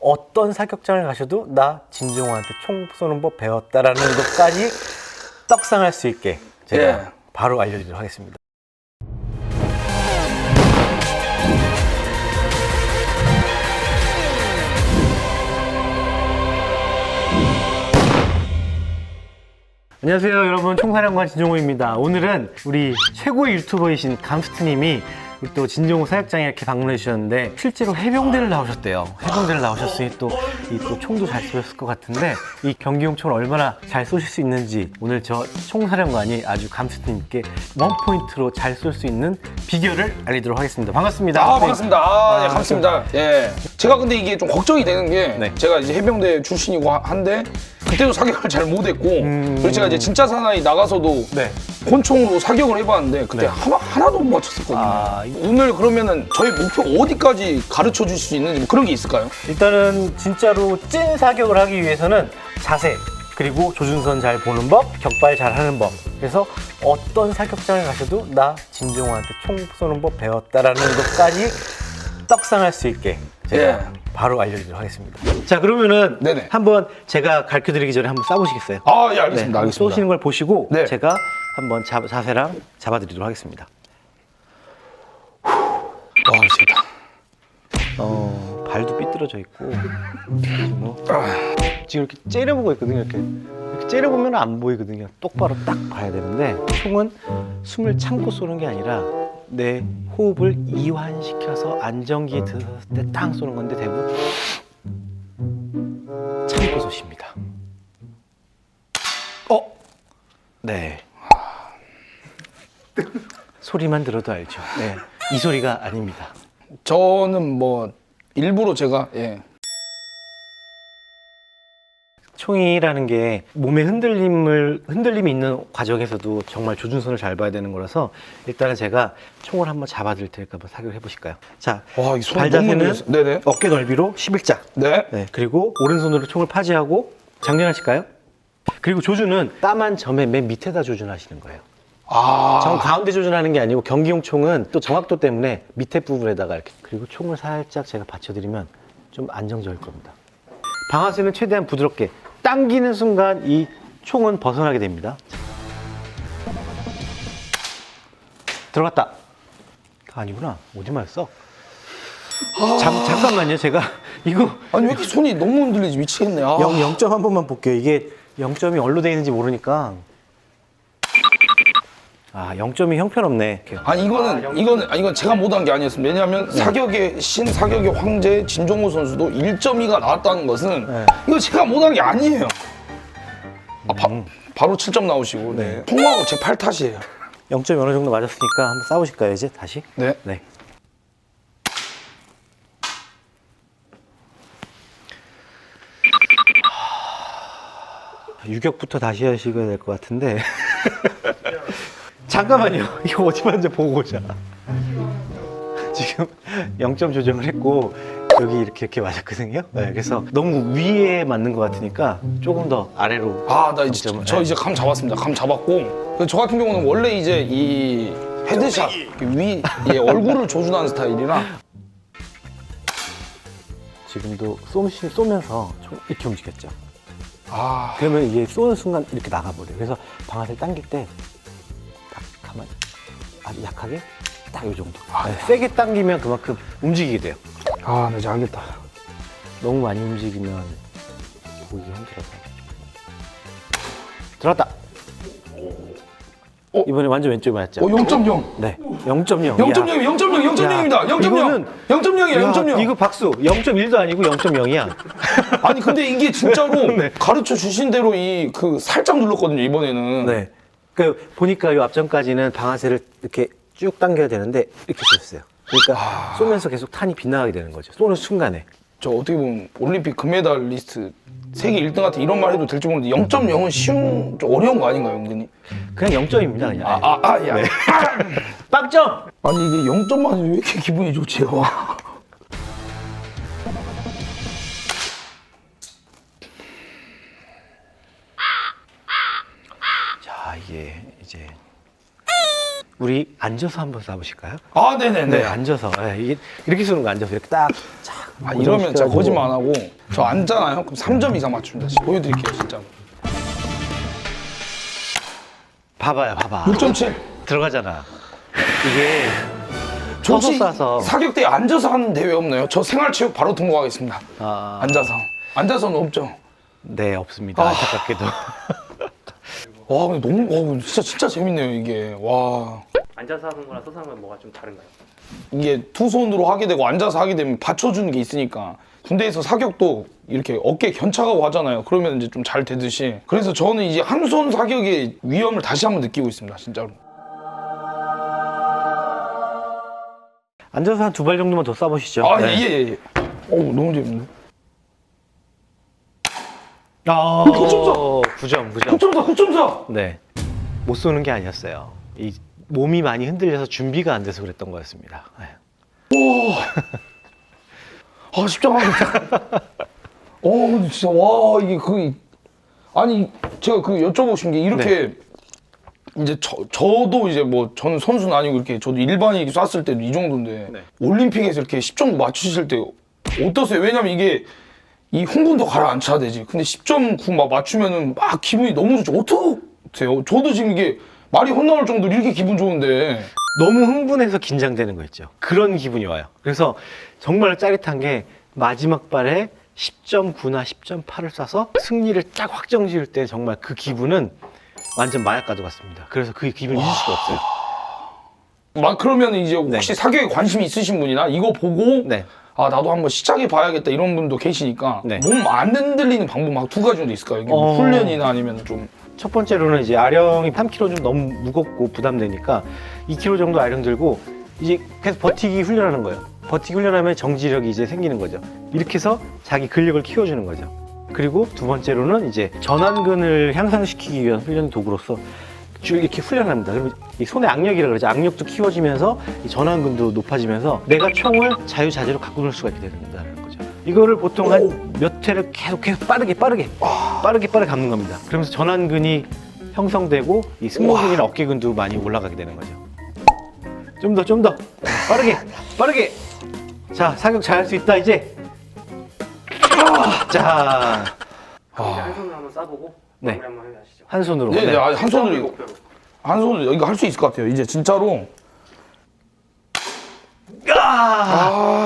어떤 사격장을 가셔도 나 진종호한테 총 쏘는 법 배웠다라는 것까지 떡상할 수 있게 제가 예. 바로 알려드리도록 하겠습니다. 안녕하세요 여러분 총사령관 진종호입니다 오늘은 우리 최고의 유튜버이신 감스트님이 우리 또 진종호 사역장에 이렇게 방문해 주셨는데 실제로 해병대를 나오셨대요 해병대를 나오셨으니 또 이 또 총도 잘 쏘셨을 것 같은데 이 경기용 총을 얼마나 잘 쏘실 수 있는지 오늘 저 총사령관이 아주 감스트님께 원 포인트로 잘 쏠 수 있는 비결을 알리도록 하겠습니다 반갑습니다 아 네. 반갑습니다. 아, 예, 아, 반갑습니다. 예. 제가 근데 이게 좀 걱정이 되는 게 네. 제가 이제 해병대 출신이고 하- 한데 그때도 사격을 잘 못했고 음. 그리고 제가 이제 진짜 사나이 나가서도 네. 권총으로 사격을 해봤는데 그때 네. 하나, 하나도 못 맞췄었거든요. 아, 이- 오늘 그러면은 저희 목표 어디까지 가르쳐 줄 수 있는지 뭐 그런 게 있을까요? 일단은 진짜로 찐 사격을 하기 위해서는 자세 그리고 조준선 잘 보는 법, 격발 잘 하는 법. 그래서 어떤 사격장을 가셔도 나 진종호한테 총 쏘는 법 배웠다라는 것까지 떡상할 수 있게 제가 예. 바로 알려드리도록 하겠습니다. 자 그러면은 네네. 한번 제가 가르쳐드리기 전에 한번 쏴보시겠어요? 아, 예, 알겠습니다. 네, 알겠습니다. 쏘시는 걸 보시고 네. 제가 한번 자, 자세랑 잡아드리도록 하겠습니다. 와, 미치겠다. 어, 발도 삐뚤어져 있고 지금 뭐 아, 지금 이렇게 째려보고 있거든요. 이렇게 이렇게 째려보면 안 보이거든요. 똑바로 딱 봐야 되는데 총은 숨을 참고 쏘는 게 아니라 내 호흡을 이완시켜서 안정기에 들었을 때 땅 쏘는 건데 대부분 참고 쏘십니다. 어? 네. 소리만 들어도 알죠. 네. 이 소리가 아닙니다. 저는 뭐 일부러 제가 예. 총이라는 게 몸의 흔들림을 흔들림이 있는 과정에서도 정말 조준선을 잘 봐야 되는 거라서 일단은 제가 총을 한번 잡아드릴 테니까 한번 사격을 해보실까요? 자, 와, 이손발 너무 자세는 흔들렸어. 네네. 어깨 넓이로 11자. 네. 네, 그리고 오른손으로 총을 파지하고 장전하실까요? 그리고 조준은 까만 점의 맨 밑에다 조준하시는 거예요. 아. 정 가운데 조준하는 게 아니고 경기용 총은 또 정확도 때문에 밑에 부분에다가 이렇게 그리고 총을 살짝 제가 받쳐드리면 좀 안정적일 겁니다. 방아쇠는 최대한 부드럽게 당기는 순간 이 총은 벗어나게 됩니다. 들어갔다. 아, 아니구나. 어디 맞았어? 잠, 잠깐만요. 제가 이거 아니 왜 이렇게 손이 너무 흔들리지 미치겠네. 아. 0, 0점 한 번만 볼게요. 이게 0점이 어디로 돼 있는지 모르니까. 아, 0점이 형편없네. 이렇게. 아니 이거는 이거는 아, 이건 제가 못한 게 아니었습니다. 왜냐하면 사격의 신 사격의 황제 진종호 선수도 1.2가 나왔다는 것은 네. 이거 제가 못한 게 아니에요. 아, 바, 바로 7점 나오시고 네. 통화하고 제팔 탓이에요. 0점이 어느 정도 맞았으니까 한번 싸우실까요, 이제 다시? 네. 네. 하, 유격부터 다시 하시게 될것 같은데. 잠깐만요. 이거 어디 먼저 보고 오자. 지금 0점 조정을 했고 여기 이렇게 이렇게 맞았거든요. 네, 그래서 너무 위에 맞는 것 같으니까 조금 더 아래로. 아 나 이제 점점을, 저 네. 이제 감 잡았습니다. 감 잡았고 그저 같은 경우는 원래 이제 이 헤드샷 위 예, 얼굴을 조준하는 스타일이라 지금도 쏘시, 쏘면서 좀 이렇게 움직였죠. 아 그러면 이게 쏘는 순간 이렇게 나가버려요. 그래서 방아쇠를 당길 때딱 가만히 아주 약하게 딱 이 정도. 네, 세게 당기면 그만큼 움직이게 돼요. 아, 나 이제 알겠다. 너무 많이 움직이면 보기가 힘들어서. 들어갔다. 어? 이번에 완전 왼쪽에 맞았죠? 어 0.0. 네, 0.0. 0.0, 0.0, 0.0이입니다. 0.0. 0.0이에요, 0.0. 이거 박수. 0.1도 아니고 0.0이야. 아니 근데 이게 진짜로 네. 가르쳐 주신 대로 이 그 살짝 눌렀거든요 이번에는. 네. 그 보니까 이 앞전까지는 방아쇠를 이렇게 쭉 당겨야 되는데 이렇게 쏘셨어요. 그러니까 쏘면서 계속 탄이 빗나가게 되는 거죠. 쏘는 순간에. 저 어떻게 보면 올림픽 금메달 리스트 세계 1등한테 이런 말 해도 될지 모르는데 0.0은 쉬운 좀 어려운 거 아닌가요, 은근히? 그냥 0점입니다. 그냥. 아, 아, 아, 야. 빵점! 아니 이게 0점만 왜 이렇게 기분이 좋지? 와. 우리 앉아서 한번 쏴보실까요? 아, 네네네. 네, 앉아서. 네, 이게 이렇게 쏘는 거 앉아서 이렇게 딱, 쫙 아, 이러면 진짜. 거짓말 안 하고 저 앉잖아요. 그럼 3점 이상 맞춥니다. 지금 보여드릴게요, 진짜. 봐봐요, 봐봐. 6.7. 들어가잖아. 이게 혹시 쏴서. 사격대에 앉아서 하는 대회 없나요? 저 생활체육 바로 통과하겠습니다. 아, 앉아서. 앉아서는 없죠. 네, 없습니다. 아. 안타깝게도. 와, 근데 너무, 와, 진짜, 진짜 재밌네요, 이게. 와. 앉아서 하는 거랑 서서 하는 건 뭐가 좀 다른가요? 이게 두 손으로 하게 되고 앉아서 하게 되면 받쳐주는 게 있으니까 군대에서 사격도 이렇게 어깨 견착하고 하잖아요. 그러면 이제 좀 잘 되듯이. 그래서 저는 이제 한 손 사격의 위험을 다시 한번 느끼고 있습니다, 진짜로. 앉아서 한 두 발 정도만 더 쏴보시죠. 아, 네. 예, 예, 예. 어우, 너무 재밌는데. 아, 흑점사! 9점, 9점. 9.4, 9.4! 네. 못 쏘는 게 아니었어요. 이 몸이 많이 흔들려서 준비가 안 돼서 그랬던 거였습니다. 네. 아, 십자가. 어, 진짜, 와, 이게 그, 아니, 제가 그 여쭤보신 게 이렇게, 이제 저, 저도 이제 뭐, 저는 선수는 아니고 이렇게, 저도 일반인 쐈을 때도 이 정도인데, 네. 올림픽에서 이렇게 10점 맞추실 때 어떠세요? 왜냐면 이게, 이 흥분도 가라앉혀야 되지. 근데 10.9 막 맞추면은 막 기분이 너무 좋죠. 어떠세요? 저도 지금 이게 말이 헛나올 정도로 이렇게 기분 좋은데. 너무 흥분해서 긴장되는 거 있죠. 그런 기분이 와요. 그래서 정말 짜릿한 게 마지막 발에 10.9나 10.8을 쏴서 승리를 딱 확정 지을 때 정말 그 기분은 완전 마약과도 같습니다. 그래서 그 기분을 잊을 수가 없어요. 막 그러면 이제 혹시 사격에 관심이 있으신 분이나 이거 보고 네. 아 나도 한번 시작해 봐야겠다 이런 분도 계시니까 네. 몸 안 흔들리는 방법 막 두 가지 정도 있을까요? 이게 뭐 어. 훈련이나 아니면 좀 첫 번째로는 이제 아령이 3kg 좀 너무 무겁고 부담되니까 2kg 정도 아령 들고 이제 계속 버티기 훈련하는 거예요. 버티기 훈련하면 정지력이 이제 생기는 거죠. 이렇게 해서 자기 근력을 키워주는 거죠. 그리고 두 번째로는 이제 전완근을 향상시키기 위한 훈련 도구로서 쭉 이렇게 훈련합니다. 그러면 이 손의 악력이라 그러죠. 악력도 키워지면서 이 전완근도 높아지면서 내가 총을 자유자재로 놀 수가 있게 된다는 거죠. 이거를 보통 한 몇 회를 계속 계속 빠르게 빠르게 빠르게 빠르게 감는 겁니다. 그러면서 전완근이 형성되고 이 승모근이나 어깨근도 많이 올라가게 되는 거죠. 좀 더 좀 더 빠르게 빠르게 자 사격 잘할 수 있다 이제 자 이제 한 손으로 한번 쏴보고 네. 마무리 한번 해주시죠. 한 손으로 네, 네, 아, 한 손으로 이거 목표로. 한 손으로 이거 할 수 있을 것 같아요. 이제 진짜로 아!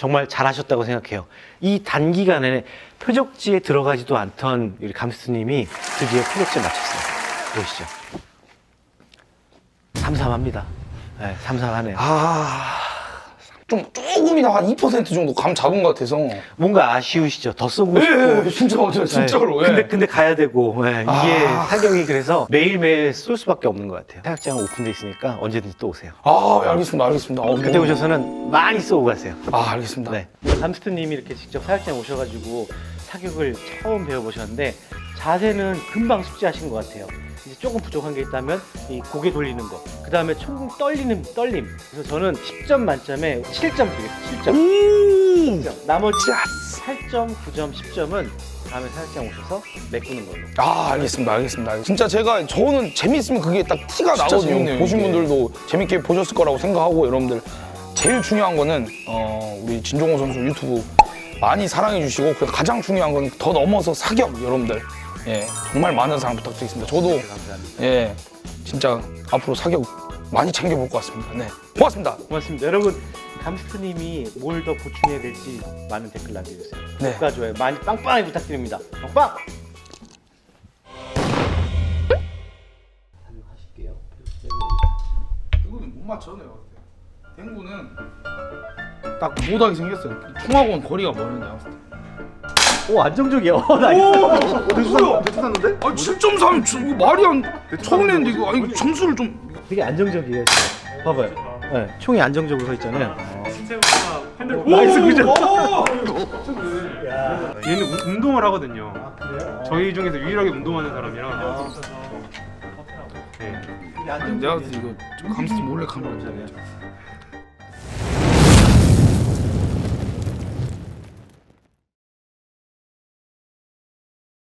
정말 잘하셨다고 생각해요. 이 단기간에 표적지에 들어가지도 않던 우리 감스님이 드디어 표적지에 맞췄어요. 보시죠. 삼삼합니다. 네, 삼삼하네요. 좀 조금이나 한 2% 정도 감 잡은 것 같아서. 뭔가 아쉬우시죠? 더 쏘고 예, 싶고. 예, 진짜 맞아요, 진짜로. 네. 예. 근데 근데 가야 되고 예, 이게 아. 사격이 그래서 매일매일 쏠 수밖에 없는 것 같아요. 사격장은 오픈돼 있으니까 언제든지 또 오세요. 아, 예, 알겠습니다, 알겠습니다. 어, 그때 너무- 오셔서는 많이 쏘고 가세요. 아, 알겠습니다. 네. 감스트님이 이렇게 직접 사격장 오셔가지고 사격을 처음 배워보셨는데 자세는 금방 숙지하신 것 같아요. 이제 조금 부족한 게 있다면 이 고개 돌리는 거, 그 다음에 총 떨리는 떨림. 그래서 저는 10점 만점에 7점 드리겠습니다. 7점. 7점. 나머지 8점, 9점, 10점은 다음에 사격장 오셔서 메꾸는 걸로. 아 알겠습니다 알겠습니다 진짜 제가 저는 재밌으면 그게 딱 티가 나거든요 재밌네요, 보신 이게. 분들도 재밌게 보셨을 거라고 생각하고 여러분들 제일 중요한 거는 어, 우리 진종호 선수 유튜브 많이 사랑해 주시고 그리고 가장 중요한 건 더 넘어서 사격 여러분들 예 정말 많은 사랑 부탁드리겠습니다 저도 감사합니다. 예 진짜 앞으로 사격 많이 챙겨볼 것 같습니다 네 고맙습니다 고맙습니다. 여러분, 감스트님이 뭘 더 보충해야 될지 많은 댓글 남겨주세요. 네. 구독과 좋아요 많이 빵빵히 부탁드립니다. 빵빵! 이거는 못 맞춰 내가 댕구는 딱 못하게 생겼어요 총하고는 거리가 멀는데 오, 안정적이야. 어, 나 오, 됐어요. 됐었는데? 아, 7.3 이거 말이 안 처음 냈는데 이거 아니 점수를 좀 되게 안정적이에요. 봐봐요. 네, 총이 안정적으로 서 있잖아요. 신체부가 핸들 나이스, 그죠? 얘는 운- 운동을 하거든요. 저희 중에서 유일하게 운동하는 사람이라. 네. 내가 이거 감스트 몰래 카메라 잖아요